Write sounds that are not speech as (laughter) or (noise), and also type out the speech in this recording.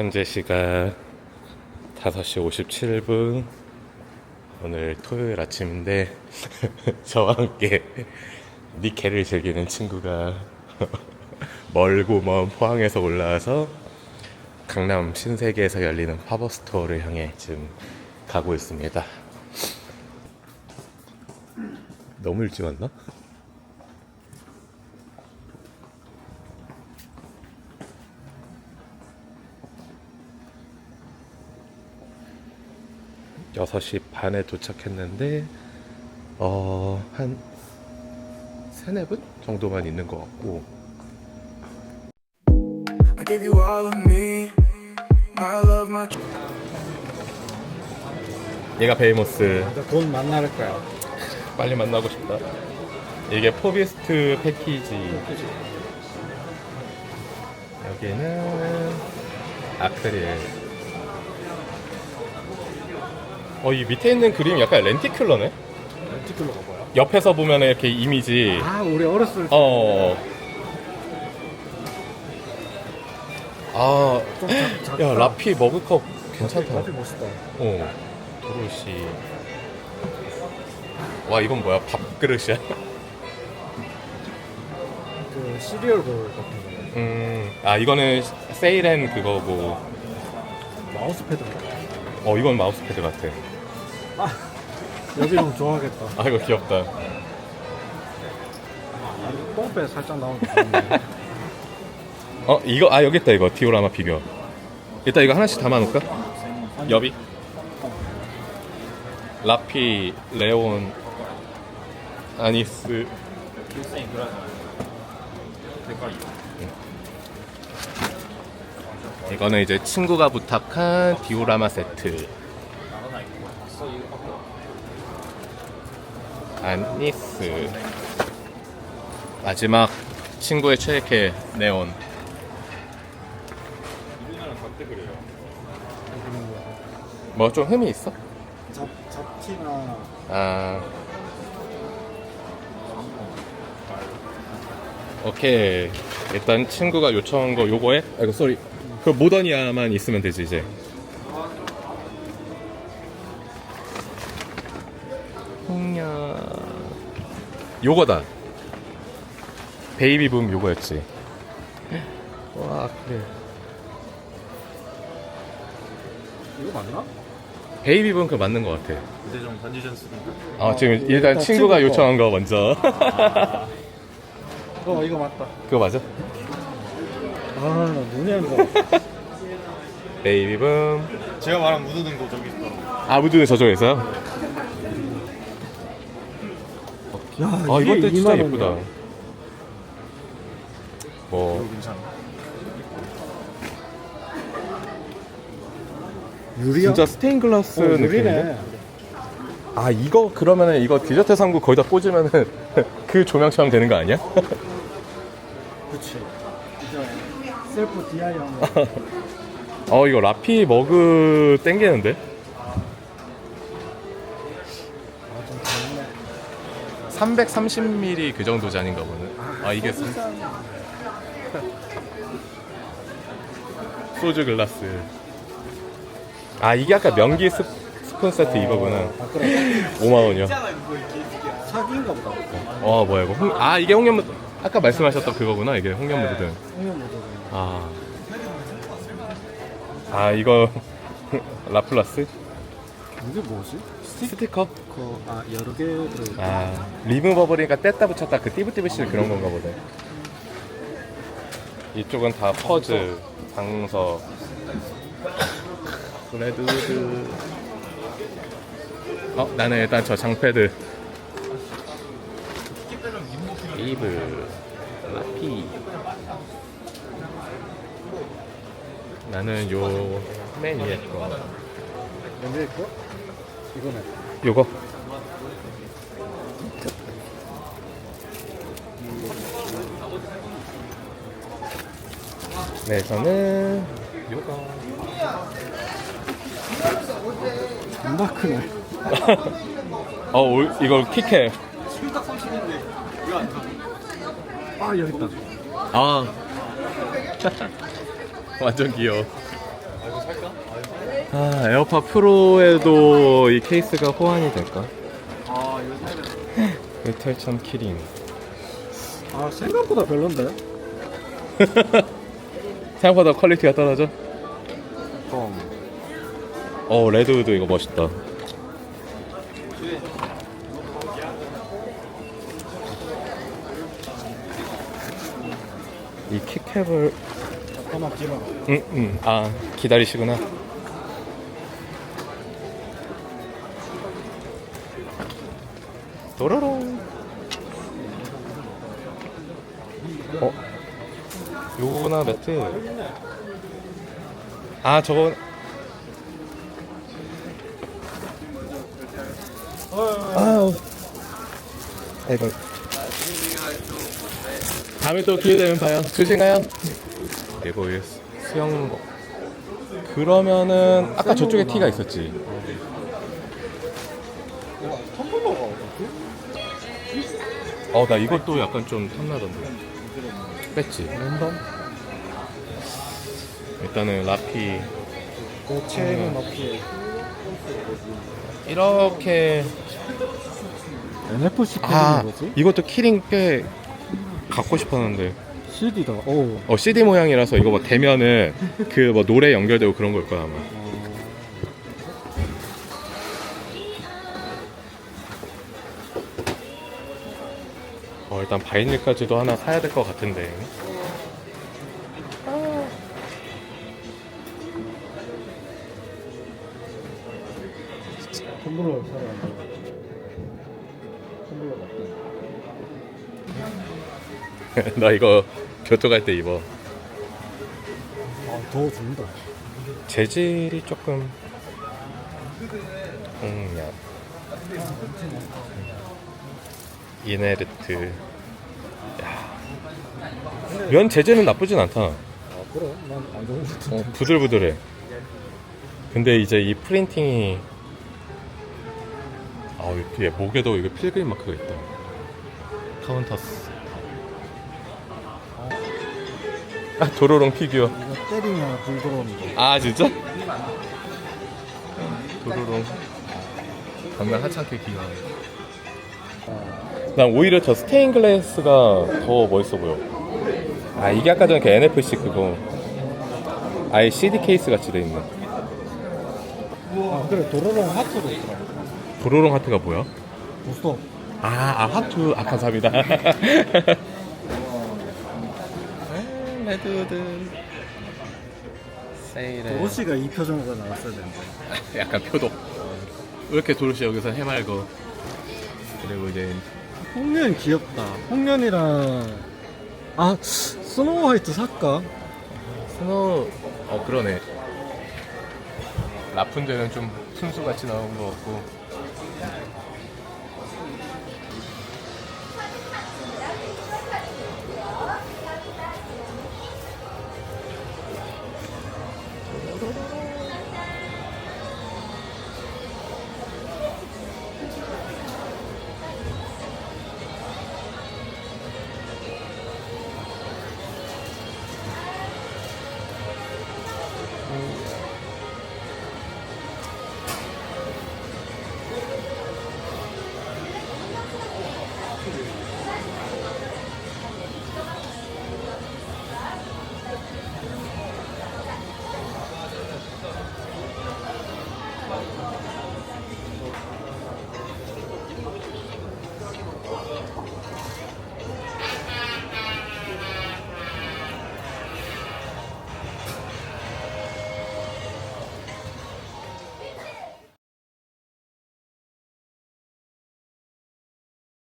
현재 시각 5시 57분 오늘 토요일 아침인데 (laughs) 저와 함께 니케를 즐기는 친구가 (laughs) 멀고 먼 포항에서 올라와서 강남 신세계에서 열리는 팝업 스토어를 향해 지금 가고 있습니다. 너무 일찍 왔나? 여섯 시 반에 도착했는데 어, 한 세네 분 정도만 있는 것 같고. 얘가 베이모스. 돈 만날 거야. (laughs) 빨리 만나고 싶다. 이게 포비스트 패키지. 여기는 아크릴 어, 이 밑에 있는 그림 약간 렌티큘러네? 렌티클로가 뭐야? 옆에서 보면 이렇게 이미지 아, 우리 어렸을 때. 어. 아, 좀 작- 작다. 야 라피 머그컵 괜찮다. 라피 멋있다. 어, 도로시. 와 이건 뭐야? 밥그릇이야? (laughs) 그 시리얼 볼 같은 거. 음, 아 이거는 세일앤 그거고. 마우스 패드. 어 이건 마우스패드 같아. 여기 형 좋아하겠다. 아 이거 귀엽다. 똥배 살짝 나오는 거. 어 이거 아 여기 있다 이거 디오라마 비벼. 일단 이거 하나씩 담아놓을까? 여비. 라피, 레온, 아니스. 이거는 이제 친구가 부탁한 디오라마 세트. 아니스. 마지막 친구의 최애캐 네온. 뭐좀 흠이 있어? 잡, 잡티나 아. 오케이. 일단 친구가 요청한 거 요거에 아 이거 쏘리. 그 모더니아만 있으면 되지 이제. 홍야. 요거다. 베이비붐 요거였지. 와 그래. 이거 맞나? 베이비붐 그 맞는 것 같아. 무대정 반지 전술인가? 아 지금 일단 일단 친구가 친구. 요청한 거 먼저. (laughs) 어, 이거 맞다. 그거 맞아? 아, 나 눈이 안 좋아. 베이비붐. 제가 말한 무드등도 저기 있더라고 아무드는 저쪽에서요? 야, 아 이게 이것도 진짜 2만 예쁘다. 뭐 괜찮아 유리야? 진짜 스테인 글라스 어, 느낌인데? 유리네. 아 이거 그러면은 이거 디저트 상구 거기다 꽂으면은 (laughs) 그 조명처럼 되는 거 아니야? (laughs) 그치. 이제 셀프 DI 한 거. 어 이거 라피 머그 땡기는데? 아, 좀 다르네. 330ml 그 정도 잔인가 보네. 아 이게 소, (laughs) 소주 글라스. 아 이게 아까 명기 스, 스푼 세트 이거구나. 아, 그래. 5만 원이요. 사기인가 보다. 어 뭐야 이거? 홍, 아 이게 홍련무 아까 말씀하셨던 그거구나 이게 홍련무드등. 홍연 모델. 아. 아 이거 (laughs) 라플라스 이게 뭐지? 스티커? 그, 아, 여러 개 들어. 아 리무버블이니까 뗐다 붙였다 그 띠부띠부실 그런 건가 보네. 이쪽은 다 퍼즈, 장서, 레드우드. 어 나는 일단 저 장패드. 이브, 라피. 나는 요 맨 위에 거. 연재 거? 요거. 네, 저는 요거. 존나 크네. (laughs) 어, 올- 이거 킥해. 아, 여기 있다. 아. (laughs) 완전 귀여워. 아 에어팟 프로에도 이 케이스가 호환이 될까? 아 이거 사야 돼. 메탈참 키링 아 생각보다 별론데. (laughs) 생각보다 퀄리티가 떨어져? 좀. 어 레드우드 이거 멋있다 이 기다려. 응 응. 아 기다리시구나. 도로롱. 어? 요거나 매트. 아 저거. 아우. 아이고. 다음에 또 기회 되면 봐요. 조심가요 이거 왜 수영 그러면은 아까 저쪽에 티가 있었지. 텀블러가 어나 이것도 약간 좀 탐나던데. 뺐지? 랜덤? 일단은 라피. 고체는 없지. 이렇게. NFC 아? 이것도 키링 꽤 갖고 싶었는데 CD다. 오. 어 CD 모양이라서 이거 뭐 대면은 그 뭐 노래 연결되고 그런 걸 거야 아마 어 일단 바이닐까지도 하나 사야 될 것 같은데 텀블러. 텀블러 맞다. 나 이거 교토 갈 때 입어 아 더워 죽는다. 재질이 조금 이네르트 야. 면 재질은 나쁘진 않다 아 그래? 난안 좋은 것 같은데. 어, 부들부들해 근데 이제 이 프린팅이 아 뒤에 목에도 이거 필그림 마크가 있다 카운터스 아 도로롱 피규어 이거 때리면 불 들어오는 거. 아 진짜? 도로롱 강남 하찮게 귀여워 난 오히려 저 스테인 글래스가 더 멋있어 보여 아 이게 아까 전에 그 NFC 그거 아예 CD 케이스 같이 돼 있는 아 그래 도로롱 하트도 있더라. 도로롱 하트가 뭐야? 보스터. 아, 아 하트 아 감사합니다 (laughs) 레드우드 세일에 도로시가 이 표정으로 나왔어야 되는데. (laughs) 약간 표독 왜 이렇게 도로시 여기서 해맑어 그리고 이제 홍련 귀엽다. 홍련이랑 아 스노우 화이트 살까? 스노우 어 그러네 라푼젤은 좀 순수같이 나온 것 같고